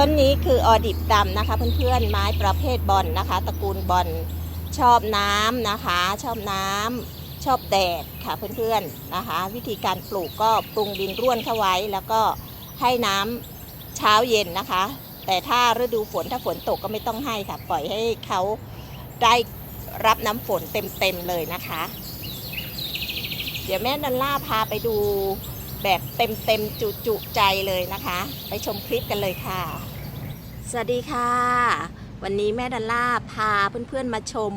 ต้นนี้คือออดิบดำนะคะ เพื่อนๆไม้ประเภทบอลนะคะ ตระกูลบอลชอบน้ำนะคะ ชอบน้ำชอบแดดค่ะเพื่อนๆนะคะ วิธีการปลูกก็ปรุงดินร่วนเข้าไว้ แล้วก็ให้น้ำเช้าเย็นนะคะ แต่ถ้าฤดูฝนถ้าฝนตกก็ไม่ต้องให้ค่ะ ปล่อยให้เขาได้รับน้ำฝนเต็มๆเลยนะคะ เดี๋ยวแม่ดันล่าพาไปดูแบบเต็มๆจุๆใจเลยนะคะ ไปชมคลิปกันเลยค่ะ สวัสดีค่ะ วันนี้แม่ดันล่าพาเพื่อนๆมาชม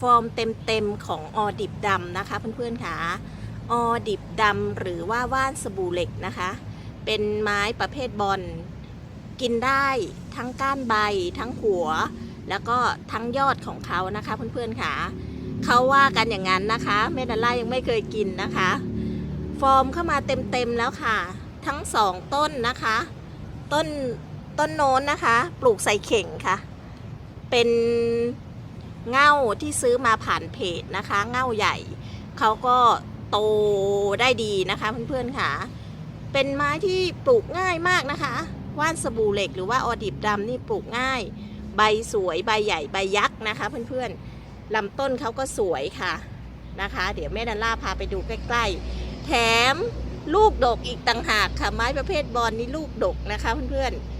ฟอร์มเต็มๆของออดิบดำนะคะ เพื่อนๆค่ะออดิบดำหรือว่าว่านสบู่เหล็กนะคะ เป็นไม้ประเภทบอลกินได้ทั้งก้านใบทั้งหัว แล้วก็ทั้งยอดของเขานะคะ เพื่อนๆค่ะเขาว่ากันอย่างนั้นนะคะแม่ดันล่ายังไม่เคยกินนะคะ ฟอร์มเข้ามาเต็มๆแล้วค่ะ ทั้งสองต้นนะคะ ต้น ต้นโน้นนะคะ ปลูกใส่เข่งค่ะ เป็นเง่าที่ซื้อมาผ่านเพจนะคะ เง่าใหญ่ เขาก็โตได้ดีนะคะเพื่อนๆค่ะ เป็นไม้ที่ปลูกง่ายมากนะคะ ว่านสบู่เหล็กหรือว่าออดิบดำนี่ปลูกง่าย ใบสวยใบใหญ่ใบยักษ์นะคะ เพื่อนๆลำต้นเขาก็สวยค่ะนะคะ เดี๋ยวแม่ดันล่าพาไปดูใกล้ๆ แถมลูกดกอีกต่างหากค่ะไม้ประเภทบอลนี่ลูกดกนะคะเพื่อนๆ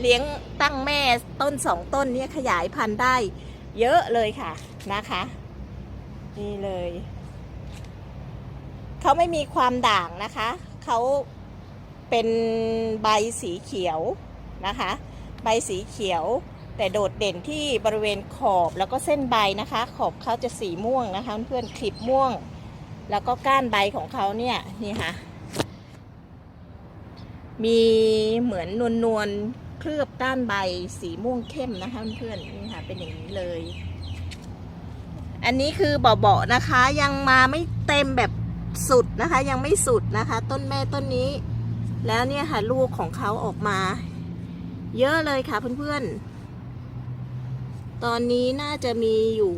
เลี้ยงตั้งแม่ต้นสองต้นเนี่ยขยายพันธุ์ได้เยอะเลยค่ะนะคะ นี่เลย เขาไม่มีความด่างนะคะ เขาเป็นใบสีเขียวนะคะ ใบสีเขียว แต่โดดเด่นที่บริเวณขอบแล้วก็เส้นใบนะคะ ขอบเขาจะสีม่วงนะคะ เพื่อนๆคลิปม่วง แล้วก็ก้านใบของเขาเนี่ยนี่ค่ะมีเหมือนนวลนวล เคลือบก้านใบสีม่วงเข้มนะคะเพื่อนๆนี่ค่ะเป็นอย่างนี้เลย อันนี้คือเบาๆนะคะ ยังมาไม่เต็มแบบสุดนะคะ ยังไม่สุดนะคะ ต้นแม่ต้นนี้ แล้วเนี่ยค่ะลูกของเขาออกมา เยอะเลยค่ะเพื่อนๆ ตอนนี้น่าจะมีอยู่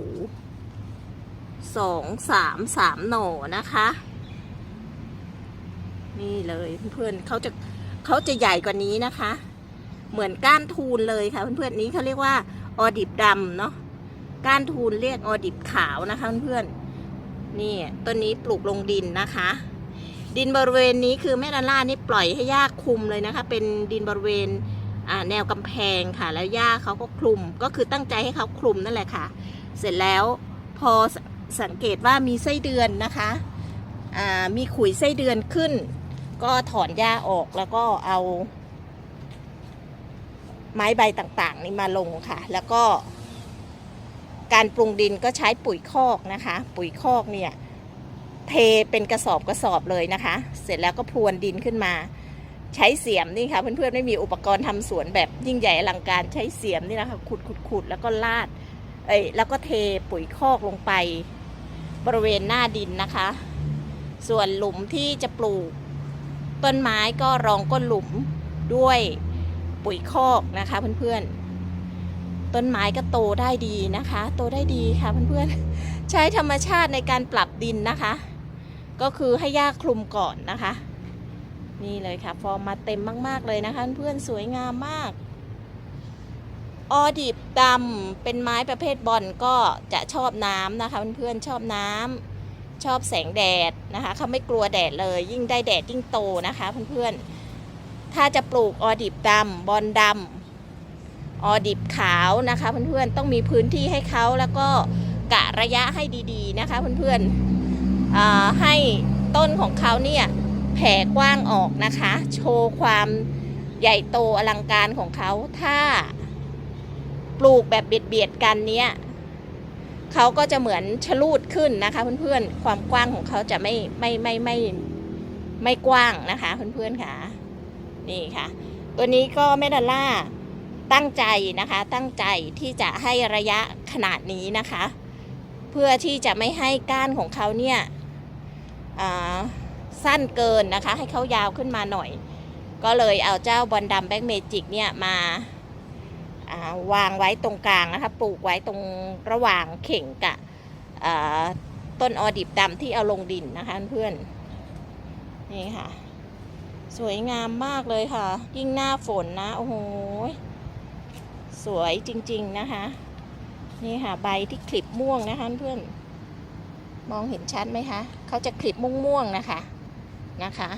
สองสามสามหน่อนะคะ นี่เลยเพื่อนๆเขาจะเขาจะใหญ่กว่านี้นะคะ เหมือนก้านทูลเลยค่ะเพื่อนๆนี้เขาเรียกว่าออดิบดำเนาะก้านทูลเรียกออดิบขาวนะคะเพื่อนๆนี่ต้นนี้ปลูกลงดินนะคะ ดินบริเวณนี้คือแม่ดาล่านี่ปล่อยให้หญ้าคลุมเลยนะคะ เป็นดินบริเวณแนวกำแพงค่ะ แล้วหญ้าเขาก็คลุมก็คือตั้งใจให้เขาคลุมนั่นแหละค่ะ เสร็จแล้วพอสสังเกตว่ามีไส้เดือนนะคะมีขุยไส้เดือนขึ้น ก็ถอนหญ้าออกแล้วก็เอา ไม้ใบต่างๆนี่มาลงค่ะ แล้วก็ การปรุงดินก็ใช้ปุ๋ยคอกนะคะ ปุ๋ยคอกเนี่ยเทเป็นกระสอบกระสอบเลยนะคะ เสร็จแล้วก็พรวนดินขึ้นมาใช้เสียมนี่ค่ะ เพื่อนๆไม่มีอุปกรณ์ทำสวนแบบยิ่งใหญ่อลังการใช้เสียมนี่นะคะขุดขุดขุดแล้วก็ลาดเอ้ยแล้วก็เทปุ๋ยคอกลงไป บริเวณหน้าดินนะคะ ส่วนหลุมที่จะปลูก ต้นไม้ก็รองก้นหลุมด้วย ปุ๋ยคอกนะคะเพื่อนๆ ต้นไม้ก็โตได้ดีนะคะ โตได้ดีค่ะเพื่อนๆ ใช้ธรรมชาติในการปรับดินนะคะ ก็คือให้หญ้าคลุมก่อนนะคะ นี่เลยค่ะ ฟอร์มมาเต็มมากๆเลยนะคะเพื่อนๆ สวยงามมาก ออดิบดำเป็นไม้ประเภทบอลก็จะชอบน้ำนะคะเพื่อนๆ ชอบน้ำชอบแสงแดดนะคะเขาไม่กลัวแดดเลย ยิ่งได้แดดยิ่งโตนะคะเพื่อนๆ ถ้าจะปลูกออดิบดำบอลดำออดิบขาวนะคะเพื่อนๆต้องมีพื้นที่ให้เขาแล้วก็กะระยะให้ดีๆนะคะเพื่อนๆให้ต้นของเขาเนี่ยแผ่กว้างออกนะคะ โชว์ความใหญ่โตอลังการของเขาถ้าปลูกแบบเบียดเบียดๆกันเนี้ยเขาก็จะเหมือนชะลูดขึ้นนะคะเพื่อนๆ ความกว้างของเขาจะไม่ไม่ไม่ไม่ไม่กว้างนะคะเพื่อนๆค่ะ นี่ค่ะ ตัวนี้ก็แม่ดอลล่าตั้งใจนะคะ ตั้งใจที่จะให้ระยะขนาดนี้นะคะ เพื่อที่จะไม่ให้ก้านของเขาเนี่ยสั้นเกินนะคะ ให้เขายาวขึ้นมาหน่อย ก็เลยเอาเจ้าบอลดำแบ็กเมจิกเนี่ยมาาวางไว้ตรงกลางนะคะ ปลูกไว้ตรงระหว่างเข่งกับต้นออดิบดำที่เอาลงดินนะคะเพื่อนนี่ค่ะ สวยงามมากเลยค่ะ ยิ่งหน้าฝนนะ โอ้โห สวยจริงๆนะคะ นี่ค่ะใบที่คลิปม่วงนะคะเพื่อน มองเห็นชัดไหมคะ เขาจะคลิปม่วงๆนะคะ นะคะ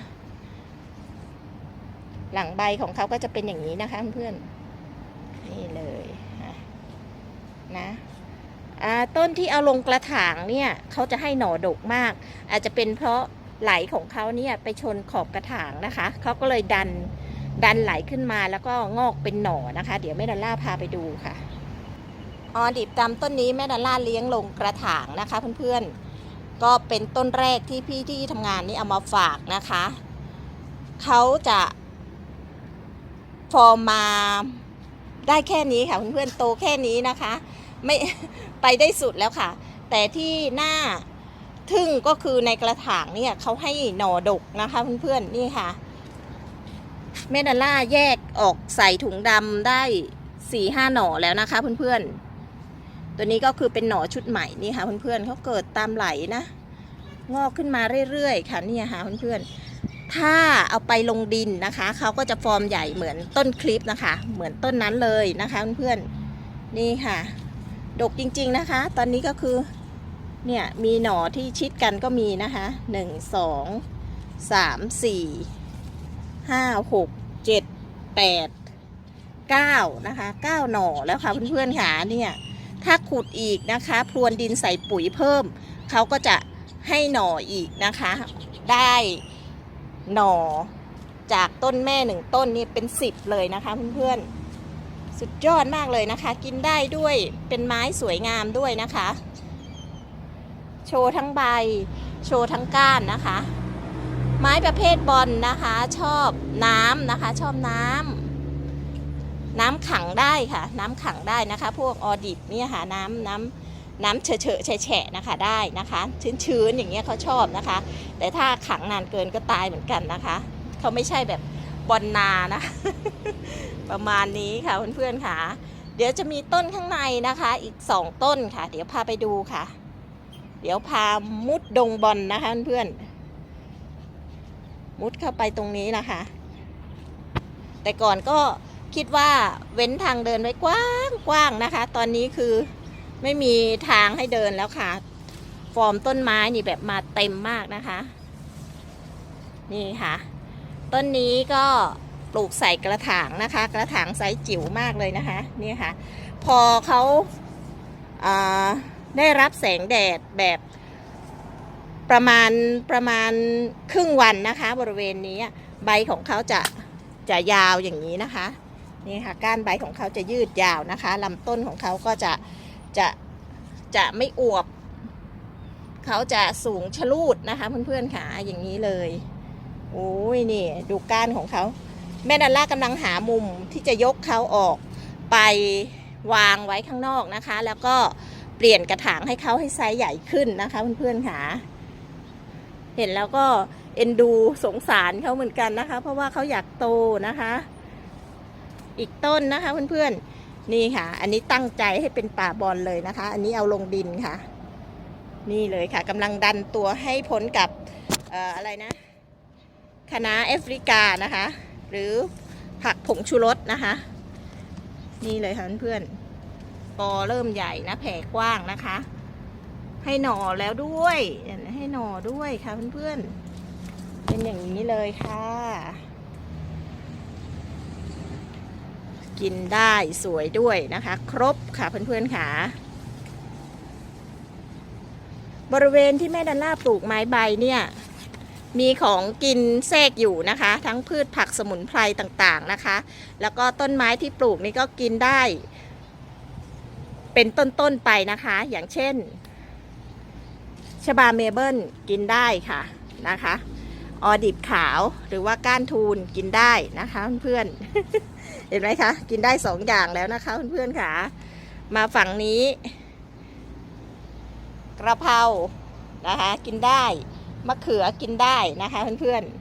หลังใบของเขาก็จะเป็นอย่างนี้นะคะเพื่อน นี่เลยนะต้นที่เอาลงกระถางเนี่ยเขาจะให้หน่อดกมาก อาจจะเป็นเพราะ ไหลของเขาเนี่ยไปชนขอบกระถางนะคะเขาก็เลยดันดันไหลขึ้นมาแล้วก็งอกเป็นหน่อนะคะ เดี๋ยวแม่ดอลล่าพาไปดูค่ะออดิบดำต้นนี้แม่ดอลล่าเลี้ยงลงกระถางนะคะ เพื่อนๆ ก็เป็นต้นแรกที่พี่ที่ทำงานนี่เอามาฝากนะคะเขาจะฟอร์มมาได้แค่นี้ค่ะเพื่อนๆโตแค่นี้นะคะ ไม่ไปได้สุดแล้วค่ะ แต่ที่หน้า ทึ่งก็คือในกระถางเนี่ยเขาให้หน่อดกนะคะเพื่อนๆนี่ค่ะเมดาล่าแยกออกใส่ถุงดำได้สี่ห้าหน่อแล้วนะคะเพื่อนๆ ตัวนี้ก็คือเป็นหน่อชุดใหม่นี่ค่ะเพื่อนๆเขาเกิดตามไหลนะงอกขึ้นมาเรื่อยๆค่ะนี่ค่ะเพื่อนๆ ถ้าเอาไปลงดินนะคะเขาก็จะฟอร์มใหญ่เหมือนต้นคลิปนะคะ เหมือนต้นนั้นเลยนะคะเพื่อนๆนี่ค่ะ ดกจริงๆนะคะ ตอนนี้ก็คือ เนี่ยมีหน่อที่ชิดกันก็มีนะคะหนึ่งสองสามสี่ห้าหกเจ็ดแปดเก้านะคะเก้าหน่อแล้วค่ะเพื่อนๆค่ะเนี่ยถ้าขุดอีกนะคะพรวนดินใส่ปุ๋ยเพิ่ม เขาก็จะให้หน่ออีกนะคะ ได้หน่อจากต้นแม่หนึ่งต้นนี่เป็นสิบเลยนะคะเพื่อนๆสุดยอดมากเลยนะคะ กินได้ด้วยเป็นไม้สวยงามด้วยนะคะ โชว์ทั้งใบ โชว์ทั้งก้านนะคะ ไม้ประเภทบอลนะคะ ชอบน้ำนะคะ ชอบน้ำน้ำขังได้ค่ะ น้ำขังได้นะคะ พวกออดิบเนี่ยค่ะน้ำน้ำน้ำเฉอะเฉะแฉะแฉะนะคะได้นะคะ ชื้นๆอย่างเงี้ยเขาชอบนะคะ แต่ถ้าขังนานเกินก็ตายเหมือนกันนะคะเขาไม่ใช่แบบบอลนานะ ประมาณนี้ค่ะเพื่อนๆค่ะ เดี๋ยวจะมีต้นข้างในนะคะ อีกสองต้นค่ะ เดี๋ยวพาไปดูค่ะ เดี๋ยวพามุดดงบอลนะคะเพื่อนๆมุดเข้าไปตรงนี้นะคะ แต่ก่อนก็คิดว่าเว้นทางเดินไว้กว้างกว้างนะคะ ตอนนี้คือไม่มีทางให้เดินแล้วค่ะ ฟอร์มต้นไม้นี่แบบมาเต็มมากนะคะ นี่ค่ะ ต้นนี้ก็ปลูกใส่กระถางนะคะ กระถางไซส์จิ๋วมากเลยนะคะ นี่ค่ะ พอเขาอ่า ได้รับแสงแดดแบบประมาณประมาณครึ่งวันนะคะ บริเวณนี้ใบของเขาจะจะยาวอย่างนี้นะคะนี่ค่ะก้านใบของเขาจะยืดยาวนะคะลำต้นของเขาก็จะจะจะไม่อวบเขาจะสูงชะลูดนะคะ เพื่อนๆค่ะอย่างนี้เลยโอ้ยนี่ดูก้านของเขา แม่ดันล่ากำลังหามุมที่จะยกเขาออกไปวางไว้ข้างนอกนะคะ แล้วก็ เปลี่ยนกระถางให้เขาให้ไซส์ใหญ่ขึ้นนะคะเพื่อนๆค่ะ เห็นแล้วก็เอ็นดูสงสารเขาเหมือนกันนะคะ เพราะว่าเขาอยากโตนะคะ อีกต้นนะคะเพื่อนๆนี่ค่ะ อันนี้ตั้งใจให้เป็นป่าบอลเลยนะคะ อันนี้เอาลงดินค่ะ นี่เลยค่ะกำลังดันตัวให้พ้นกับอออะไรนะคณะแอฟริกานะคะ หรือผักผงชูรสนะคะ นี่เลยค่ะเพื่อนๆ กอเริ่มใหญ่นะแผ่กว้างนะคะ ให้หน่อแล้วด้วยให้หน่อด้วยค่ะเพื่อนๆ เป็นอย่างนี้เลยค่ะ กินได้สวยด้วยนะคะ ครบค่ะเพื่อนๆค่ะบริเวณที่แม่ดันล่าปลูกไม้ใบเนี่ยมีของกินแทรกอยู่นะคะ ทั้งพืชผักสมุนไพรต่างๆนะคะ แล้วก็ต้นไม้ที่ปลูกนี่ก็กินได้ เป็นต้นๆไปนะคะ อย่างเช่นชบาเมเบิลกินได้ค่ะนะคะออดิบขาวหรือว่าก้านทูนกินได้นะคะเพื่อนเห็นไหมคะ กินได้สองอย่างแล้วนะคะเพื่อนๆค่ะ มาฝั่งนี้ กระเพรานะคะ กินได้มะเขือกินได้นะคะเพื่อนๆ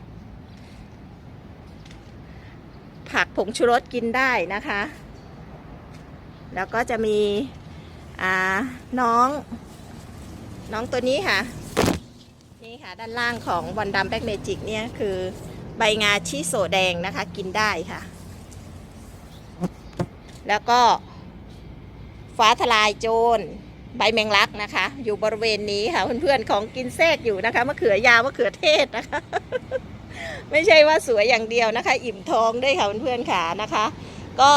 ผักผงชูรสกินได้นะคะ แล้วก็จะมี อ่าน้อง น้องตัวนี้ค่ะ นี่ค่ะด้านล่างของบอลดัมแบ็กเมจิกเนี่ยคือใบงาชิโซแดงนะคะ กินได้ค่ะ แล้วก็ฟ้าทลายโจรใบแมงลักนะคะ อยู่บริเวณนี้ค่ะเพื่อนๆของกินแทรกอยู่นะคะมะเขือยาวมะเขือเทศนะคะ ไม่ใช่ว่าสวยอย่างเดียวนะคะ อิ่มท้องด้วยค่ะเพื่อนๆค่ะนะคะ ก็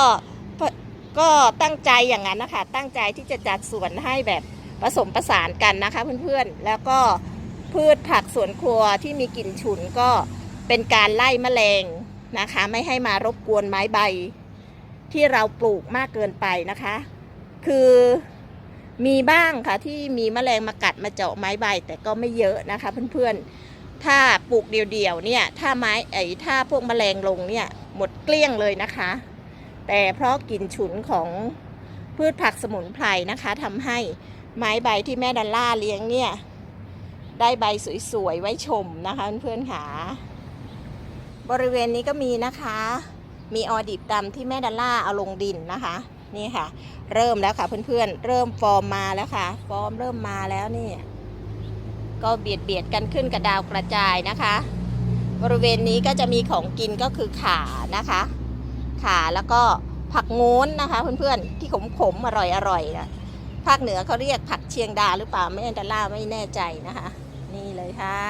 ก็ตั้งใจอย่างนั้นนะคะ ตั้งใจที่จะจัดสวนให้แบบผสมประสานกันนะคะ เพื่อนๆ แล้วก็พืชผักสวนครัวที่มีกลิ่นฉุนก็เป็นการไล่แมลงนะคะ ไม่ให้มารบกวนไม้ใบ ที่เราปลูกมากเกินไปนะคะ คือมีบ้างค่ะที่มีแมลงมากัดมาเจาะไม้ใบแต่ก็ไม่เยอะนะคะ เพื่อนๆ ถ้าปลูกเดี่ยวๆเนี่ยถ้าไม้ไอ้ถ้าพวกแมลงลงเนี่ยหมดเกลี้ยงเลยนะคะ แต่เพราะกลิ่นฉุนของพืชผักสมุนไพรนะคะทำให้ไม้ใบที่แม่ดัลล่าเลี้ยงเนี่ย ได้ใบสวยๆ ไว้ชมนะคะเพื่อนๆค่ะบริเวณนี้ก็มีนะคะ มีออดิบดำที่แม่ดัลล่าเอาลงดินนะคะ นี่ค่ะ เริ่มแล้วค่ะเพื่อนๆ เริ่มฟอร์มมาแล้วค่ะ ฟอร์มเริ่มมาแล้วนี่ ก็เบียดเบียดกันขึ้นกระดาวกระจายนะคะ บริเวณนี้ก็จะมีของกินก็คือขานะคะ ขาแล้วก็ผักโง้นนะคะ เพื่อนๆที่ขมๆอร่อยๆนะภาคเหนือเขาเรียกผักเชียงดาหรือเปล่าไม่อันตล่าไม่แน่ใจนะคะ นี่เลยค่ะ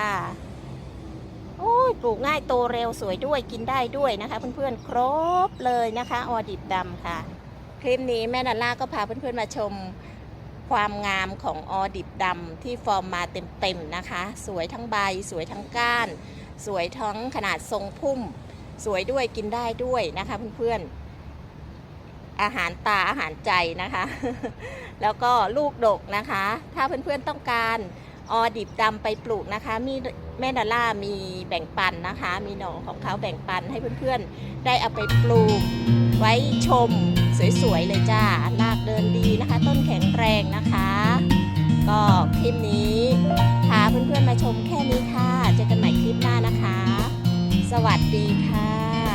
โอ้ยปลูกง่ายโตเร็วสวยด้วยกินได้ด้วยนะคะ เพื่อนๆครบเลยนะคะ ออดิบดำค่ะ คลิปนี้แม่ดัลล่าก็พาเพื่อนๆมาชมความงามของออดิบดำที่ฟอร์มมาเต็มๆนะคะ สวยทั้งใบ สวยทั้งก้าน สวยทั้งขนาดทรงพุ่ม สวยด้วยกินได้ด้วยนะคะเพื่อนๆอาหารตาอาหารใจนะคะ แล้วก็ลูกดกนะคะ ถ้าเพื่อนๆต้องการออดิบดำไปปลูกนะคะ มีแม่ดอลล่ามีแบ่งปันนะคะ มีหน่อของเขาแบ่งปันให้เพื่อนๆ ได้เอาไปปลูก ไว้ชมสวยๆเลยจ้ารากเดินดีนะคะ ต้นแข็งแรงนะคะ ก็คลิปนี้พาเพื่อนๆมาชมแค่นี้ค่ะ เจอกันใหม่คลิปหน้านะคะ สวัสดีค่ะ